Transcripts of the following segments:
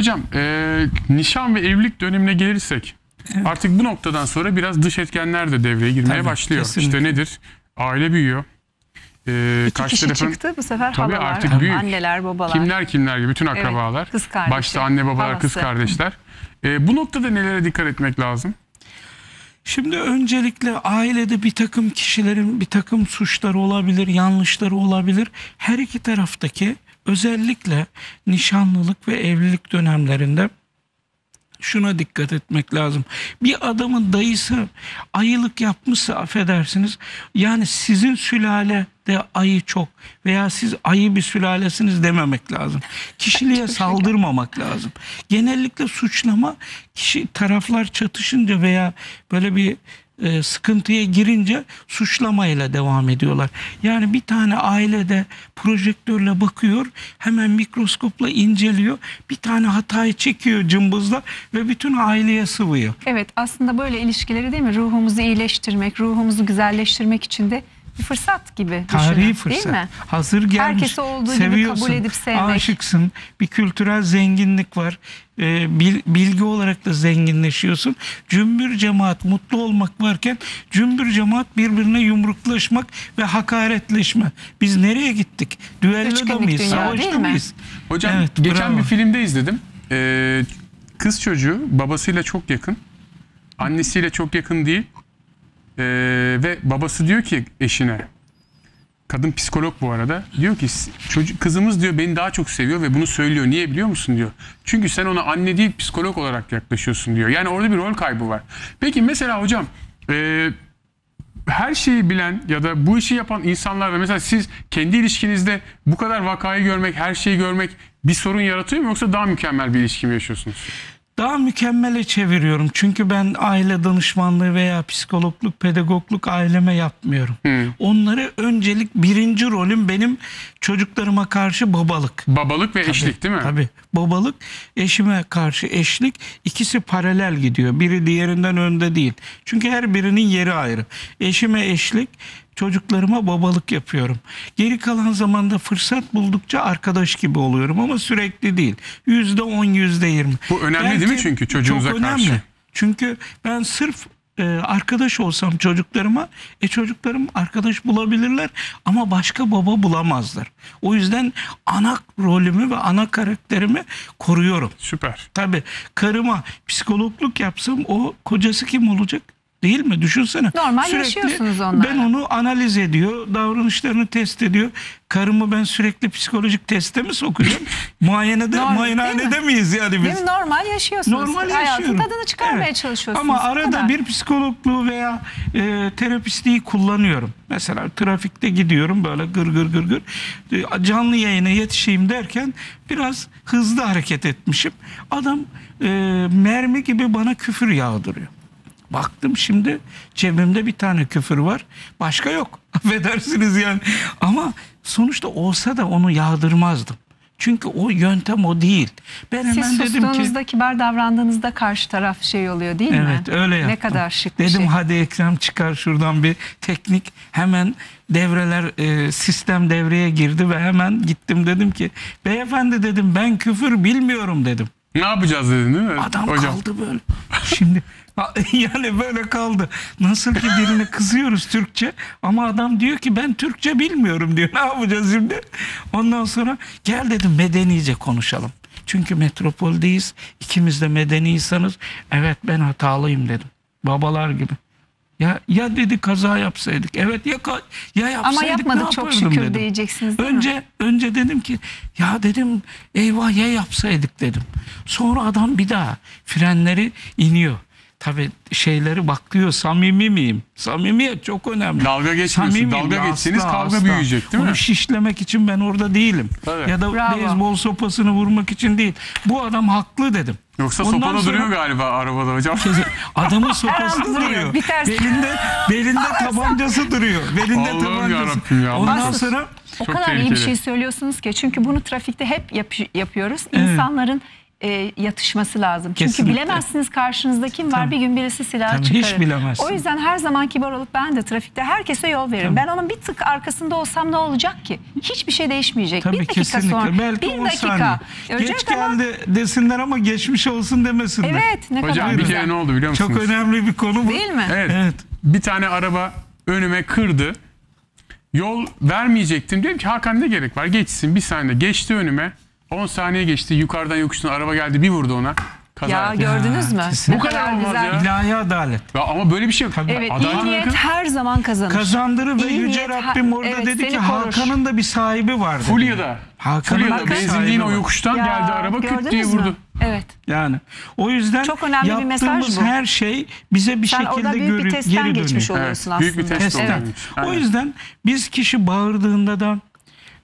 hocam e, nişan ve evlilik dönemine gelirsek artık bu noktadan sonra biraz dış etkenler de devreye girmeye Tabii, başlıyor. kesinlikle. İşte nedir? Aile büyüyor. E, İki karşı kişi tarafın çıktı bu sefer Tabii halalar, artık büyük. anneler, babalar. kimler kimler gibi bütün akrabalar. kız kardeşi, başta anne babalar, kız halası. kardeşler. E, bu noktada nelere dikkat etmek lazım? Şimdi öncelikle ailede bir takım kişilerin bir takım suçları olabilir, yanlışları olabilir. Her iki taraftaki özellikle nişanlılık ve evlilik dönemlerinde şuna dikkat etmek lazım. Bir adamın dayısı ayılık yapmışsa affedersiniz yani sizin sülalede ayı çok veya siz ayı bir sülalesiniz dememek lazım. Kişiliğe saldırmamak lazım. Genellikle suçlama kişi taraflar çatışınca veya böyle bir e, sıkıntıya girince suçlamayla devam ediyorlar. Yani bir tane ailede projektörle bakıyor, hemen mikroskopla inceliyor, bir tane hatayı çekiyor cımbızla ve bütün aileye sıvıyor. Evet aslında böyle ilişkileri değil mi? Ruhumuzu iyileştirmek, ruhumuzu güzelleştirmek için de bir fırsat gibi Tarihi düşünün, fırsat. Değil mi? Hazır gelmiş. Herkesi olduğu gibi seviyorsun, kabul edip sevmek. Aşıksın. Bir kültürel zenginlik var. Ee, bil- bilgi olarak da zenginleşiyorsun. Cümbür cemaat mutlu olmak varken cümbür cemaat birbirine yumruklaşmak ve hakaretleşme. Biz nereye gittik? Düelloda mıyız? dünya, Savaşta mıyız? Hocam Evet, geçen bravo. bir filmde izledim. Ee, kız çocuğu babasıyla çok yakın. Annesiyle çok yakın değil. Ee, ve babası diyor ki eşine kadın psikolog bu arada. Diyor ki çocuk kızımız diyor beni daha çok seviyor ve bunu söylüyor. Niye biliyor musun diyor. Çünkü sen ona anne değil psikolog olarak yaklaşıyorsun diyor. Yani orada bir rol kaybı var. Peki mesela hocam e, her şeyi bilen ya da bu işi yapan insanlar ve mesela siz kendi ilişkinizde bu kadar vakayı görmek, her şeyi görmek bir sorun yaratıyor mu yoksa daha mükemmel bir ilişki mi yaşıyorsunuz? Daha mükemmele çeviriyorum. Çünkü ben aile danışmanlığı veya psikologluk, pedagogluk aileme yapmıyorum. Onları öncelik birinci rolüm benim çocuklarıma karşı babalık. Babalık ve eşlik değil mi? Tabii. Babalık, eşime karşı eşlik ikisi paralel gidiyor. Biri diğerinden önde değil. Çünkü her birinin yeri ayrı. Eşime eşlik, çocuklarıma babalık yapıyorum. Geri kalan zamanda fırsat buldukça arkadaş gibi oluyorum ama sürekli değil. Yüzde on, yüzde yirmi. Bu önemli değil mi çünkü çocuğunuza çok önemli. karşı? Çünkü ben sırf e, arkadaş olsam çocuklarıma e çocuklarım arkadaş bulabilirler ama başka baba bulamazlar. O yüzden ana rolümü ve ana karakterimi koruyorum. Süper. Tabii karıma psikologluk yapsam o kocası kim olacak? Değil mi? Düşünsene. Normal yaşıyorsunuz onlarla. Ben onu analiz ediyor, davranışlarını test ediyor. Karımı ben sürekli psikolojik teste mi sokacağım? Muayenede, Normal, muayenehanede mi? miyiz yani biz? Değil mi? Normal yaşıyorsunuz. Normal Hayatın yaşıyorum. tadını çıkarmaya Evet. çalışıyorsunuz. Ama arada kadar. bir psikologluğu veya e, terapistliği kullanıyorum. Mesela trafikte gidiyorum böyle gır gır gır gır. E, canlı yayına yetişeyim derken biraz hızlı hareket etmişim. Adam e, mermi gibi bana küfür yağdırıyor. Baktım şimdi cebimde bir tane küfür var. Başka yok. Affedersiniz yani. Ama sonuçta olsa da onu yağdırmazdım. Çünkü o yöntem o değil. Ben hemen Siz dedim ki sustuğunuzda, kibar davrandığınızda karşı taraf şey oluyor değil mi? Evet öyle yaptım. Ne kadar şık Dedim şey. hadi Ekrem çıkar şuradan bir teknik. Hemen devreler e, sistem devreye girdi ve hemen gittim dedim ki beyefendi dedim ben küfür bilmiyorum dedim. Ne yapacağız dedin değil mi? Adam hocam. kaldı böyle. Şimdi yani böyle kaldı. Nasıl ki birine kızıyoruz Türkçe ama adam diyor ki ben Türkçe bilmiyorum diyor. Ne yapacağız şimdi? Ondan sonra gel dedim medenice konuşalım. Çünkü metropoldeyiz. İkimiz de medeniyseniz evet ben hatalıyım dedim. Babalar gibi. Ya ya dedi kaza yapsaydık. Evet ya ya yapsaydık Ama yapmadık çok şükür dedim. diyeceksiniz değil mi? Önce önce dedim ki ya dedim eyvah ya yapsaydık dedim. Sonra adam bir daha frenleri iniyor. Tabi şeyleri baklıyor samimi miyim? Samimiyet çok önemli. Dalga geçmiyorsun. Samimiyim Dalga geçseniz asla, kavga asla. büyüyecek değil mi? Onu şişlemek için ben orada değilim. Tabii. Ya da Bravo. beyzbol sopasını vurmak için değil. Bu adam haklı dedim. Yoksa Ondan sopada sonra- duruyor galiba arabada hocam. Adamın sopası Her an duruyor. ters- Belinde belinde tabancası duruyor. Belinde Allah'ım tabancası. ya. Ondan sonra O Çok kadar iyi bir tehlikeli. şey söylüyorsunuz ki çünkü bunu trafikte hep yap- yapıyoruz. İnsanların e, yatışması lazım. Çünkü Kesinlikle. bilemezsiniz karşınızda kim var. Tabii. Bir gün birisi silah Tabii, çıkarır. hiç bilemezsin. O yüzden her zaman kibar olup ben de trafikte herkese yol veririm. Ben onun bir tık arkasında olsam ne olacak ki? Hiçbir şey değişmeyecek. Tabii bir dakika kesinlikle. sonra. Belki bir 10 dakika. saniye. Görecek Geç ama- geldi desinler ama geçmiş olsun demesinler. Evet ne Hocam kadar bir güzel. kere ne oldu biliyor musunuz? Çok önemli bir konu bu. Değil mi? Evet. Evet. Bir tane araba önüme kırdı. Yol vermeyecektim. Dedim ki Hakan ne gerek var? Geçsin bir saniye. Geçti önüme. 10 saniye geçti. Yukarıdan yokuştan araba geldi. Bir vurdu ona. Kaza Ya yaptı. gördünüz mü? kesin. Ne Bu kadar olmaz ya. İlahi adalet. Ya ama böyle bir şey yok. Evet iyi Adalet- niyet her zaman kazanır. Kazandırır ve İyi Yüce niyet, Rabbim ha- orada evet, dedi seni ki korur. Hakan'ın da bir sahibi vardı. Fulya'da. Hakan'ın Fulya'da da bir benzinliğin sahibi o var. yokuştan Ya, geldi araba küt gördünüz diye mü? vurdu. Evet. Yani o yüzden Çok önemli bir mesaj yaptığımız bu. her şey bize bir Sen orada şekilde büyük bir görü- testten geri geçmiş dönüyor. oluyorsun Evet, büyük bir aslında. test oldu. Testten. Evet. O Aynen. yüzden biz kişi bağırdığında da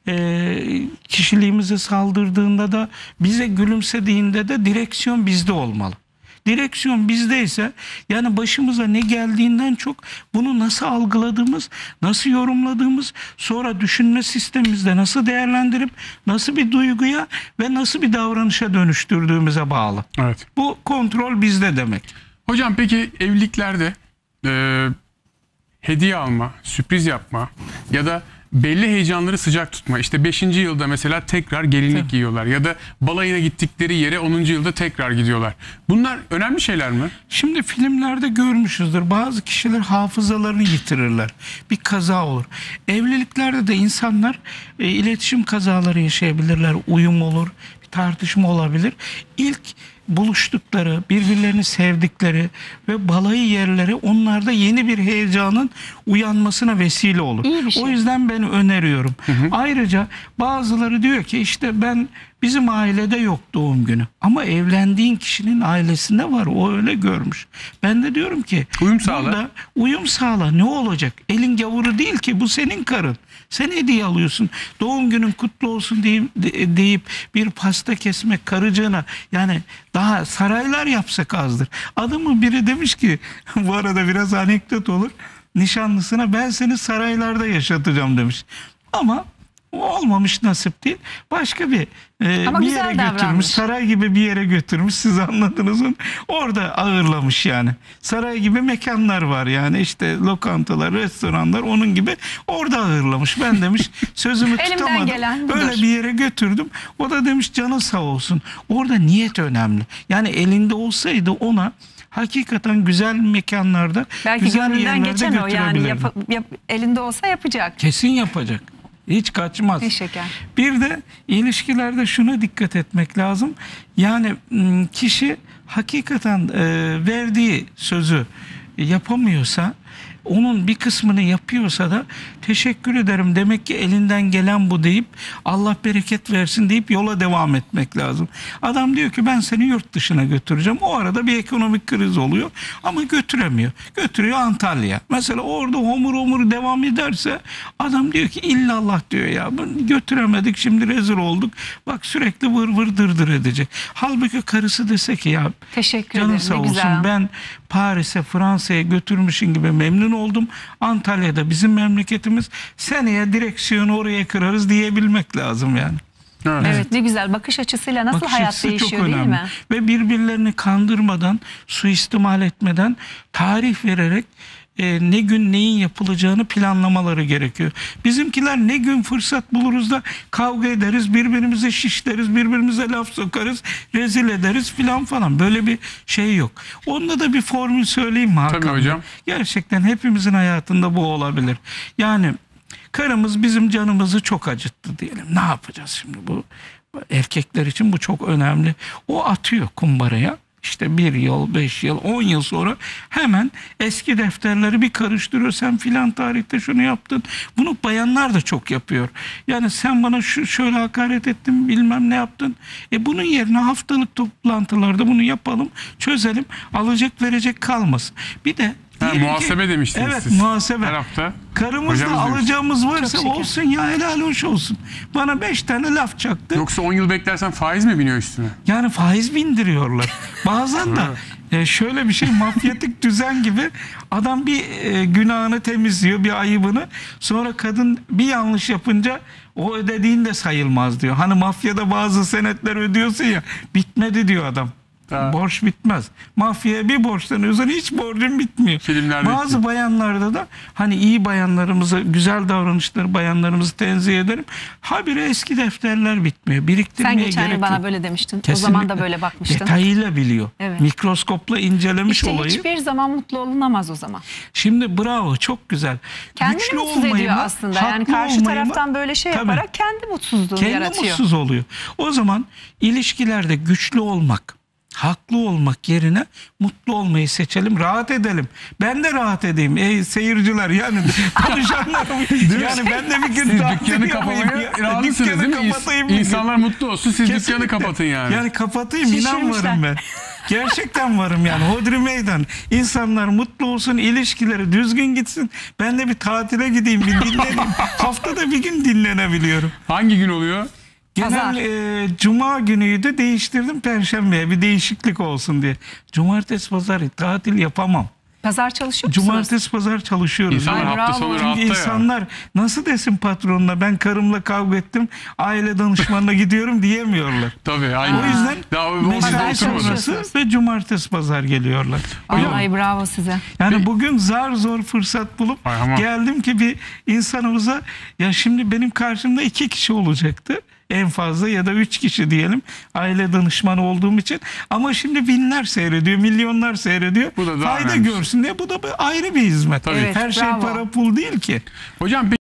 e, kişiliğimize saldırdığında da bize gülümsediğinde de direksiyon bizde olmalı. Direksiyon bizdeyse yani başımıza ne geldiğinden çok bunu nasıl algıladığımız, nasıl yorumladığımız, sonra düşünme sistemimizde nasıl değerlendirip nasıl bir duyguya ve nasıl bir davranışa dönüştürdüğümüze bağlı. Evet. Bu kontrol bizde demek. Hocam peki evliliklerde e, hediye alma, sürpriz yapma ya da belli heyecanları sıcak tutma. İşte 5. yılda mesela tekrar gelinlik giyiyorlar ya da balayına gittikleri yere 10. yılda tekrar gidiyorlar. Bunlar önemli şeyler mi? Şimdi filmlerde görmüşüzdür. Bazı kişiler hafızalarını yitirirler. Bir kaza olur. Evliliklerde de insanlar e, iletişim kazaları yaşayabilirler. Uyum olur, bir tartışma olabilir. İlk buluştukları, birbirlerini sevdikleri ve balayı yerleri onlarda yeni bir heyecanın uyanmasına vesile olur. Şey. O yüzden ben öneriyorum. Ayrıca bazıları diyor ki işte ben bizim ailede yok doğum günü. Ama evlendiğin kişinin ailesinde var. O öyle görmüş. Ben de diyorum ki Uyum sağla. uyum sağla. Ne olacak? Elin gavuru değil ki bu senin karın. Sen hediye alıyorsun. Doğum günün kutlu olsun deyip, de- deyip bir pasta kesmek karıcığına yani daha saraylar yapsak azdır. Adamın biri demiş ki bu arada biraz anekdot olur. Nişanlısına ben seni saraylarda yaşatacağım demiş. Ama olmamış nasip değil. Başka bir e, Ama bir güzel yere götürmüş. davranmış. Saray gibi bir yere götürmüş. Siz anladınız mı? Orada ağırlamış yani. Saray gibi mekanlar var yani. işte lokantalar, restoranlar onun gibi orada ağırlamış. Ben demiş sözümü Elimden tutamadım. gelen Böyle bir yere götürdüm. O da demiş canı sağ olsun. Orada niyet önemli. Yani elinde olsaydı ona hakikaten güzel mekanlarda, Belki güzel gönlünden yerlerde geçen o yani yap- yap- elinde olsa yapacak. Kesin yapacak. Hiç kaçmaz. Ne şeker. Bir de ilişkilerde şuna dikkat etmek lazım. Yani m, kişi hakikaten e, verdiği sözü yapamıyorsa onun bir kısmını yapıyorsa da teşekkür ederim demek ki elinden gelen bu deyip Allah bereket versin deyip yola devam etmek lazım. Adam diyor ki ben seni yurt dışına götüreceğim. O arada bir ekonomik kriz oluyor ama götüremiyor. Götürüyor Antalya. Mesela orada homur homur devam ederse adam diyor ki illallah diyor ya bunu götüremedik şimdi rezil olduk. Bak sürekli vır vır dırdır edecek. Halbuki karısı dese ki ya Teşekkür Canın ederim. sağ olsun. güzel. Ben Paris'e, Fransa'ya götürmüşün gibi memnun oldum. Antalya'da bizim memleketimiz. Seneye direksiyonu oraya kırarız diyebilmek lazım yani. Evet. Evet ne güzel bakış açısıyla nasıl Bakış hayat açısı değişiyor değil mi? Ve birbirlerini kandırmadan, suistimal etmeden, tarih vererek e, ne gün neyin yapılacağını planlamaları gerekiyor. Bizimkiler ne gün fırsat buluruz da kavga ederiz, birbirimize şişleriz, birbirimize laf sokarız, rezil ederiz filan falan. Böyle bir şey yok. Onda da bir formül söyleyeyim mi Hakan? Tabii hocam. Gerçekten hepimizin hayatında bu olabilir. Yani karımız bizim canımızı çok acıttı diyelim. Ne yapacağız şimdi bu? Erkekler için bu çok önemli. O atıyor kumbaraya. İşte bir yıl, beş yıl, on yıl sonra hemen eski defterleri bir karıştırıyor. Sen filan tarihte şunu yaptın. Bunu bayanlar da çok yapıyor. Yani sen bana şu şöyle hakaret ettin bilmem ne yaptın. E bunun yerine haftalık toplantılarda bunu yapalım, çözelim. Alacak verecek kalmasın. Bir de Ha, Diyelim ki- muhasebe demiştiniz Evet siz. muhasebe. Her hafta. Hocamız demiş. alacağımız varsa Çok şeker. olsun ya helal hoş olsun. Bana beş tane laf çaktı. Yoksa 10 yıl beklersen faiz mi biniyor üstüne? Yani faiz bindiriyorlar. Bazen de e, şöyle bir şey mafyatik düzen gibi adam bir e, günahını temizliyor, bir ayıbını. Sonra kadın bir yanlış yapınca o ödediğin de sayılmaz diyor. Hani mafyada bazı senetler ödüyorsun ya bitmedi diyor adam. Ha. Borç bitmez. Mafyaya bir borçlanıyorsun hiç borcun bitmiyor. Filmlerde Bazı bitiyor. bayanlarda da hani iyi bayanlarımızı, güzel davranışları bayanlarımızı tenzih ederim. Habire eski defterler bitmiyor. Biriktirmeye Sen geçen gerek yıl bana yok. böyle demiştin. O Kesinlikle. zaman da böyle bakmıştın. Detayıyla biliyor. Evet. Mikroskopla incelemiş İşte olayı. hiçbir zaman mutlu olunamaz o zaman. Şimdi bravo çok güzel. Kendini Güçlü mutsuz olmayı ediyor mı, aslında. Yani karşı mı? taraftan böyle şey Tabii. yaparak kendi mutsuzluğunu Kendi yaratıyor. mutsuz oluyor. O zaman ilişkilerde güçlü olmak, haklı olmak yerine mutlu olmayı seçelim, rahat edelim. Ben de rahat edeyim ey seyirciler yani tanışanlarım. yani ben de bir gün Siz dükkanı kapamaya ya. Dükkanı değil mi? Kapatayım. İnsanlar mutlu olsun siz dükkanı Kesinlikle. kapatın yani. Yani kapatayım inan varım ben. Gerçekten varım yani. Hodri meydan. İnsanlar mutlu olsun, ilişkileri düzgün gitsin. Ben de bir tatile gideyim, bir dinleneyim. Haftada bir gün dinlenebiliyorum. Hangi gün oluyor? Pazar. Genel e, cuma günüydü değiştirdim perşembeye bir değişiklik olsun diye. Cumartesi pazar tatil yapamam. Pazar çalışıyor musunuz? Cumartesi pazar çalışıyoruz. İnsanlar Ay, hafta sonu rahatta Çünkü ya. insanlar nasıl desin patronuna ben karımla kavga ettim aile danışmanına gidiyorum diyemiyorlar. Tabii aynı. O yüzden Daha mesai sonrası ve cumartesi pazar geliyorlar. Vallahi bravo size. Yani bugün zar zor fırsat bulup Ay geldim ki bir insanımıza ya şimdi benim karşımda iki kişi olacaktı. En fazla ya da üç kişi diyelim aile danışmanı olduğum için ama şimdi binler seyrediyor milyonlar seyrediyor Bu da fayda önemlisi. görsün diye bu da bir ayrı bir hizmet Tabii. Evet, her şey bravo. para pul değil ki Hocam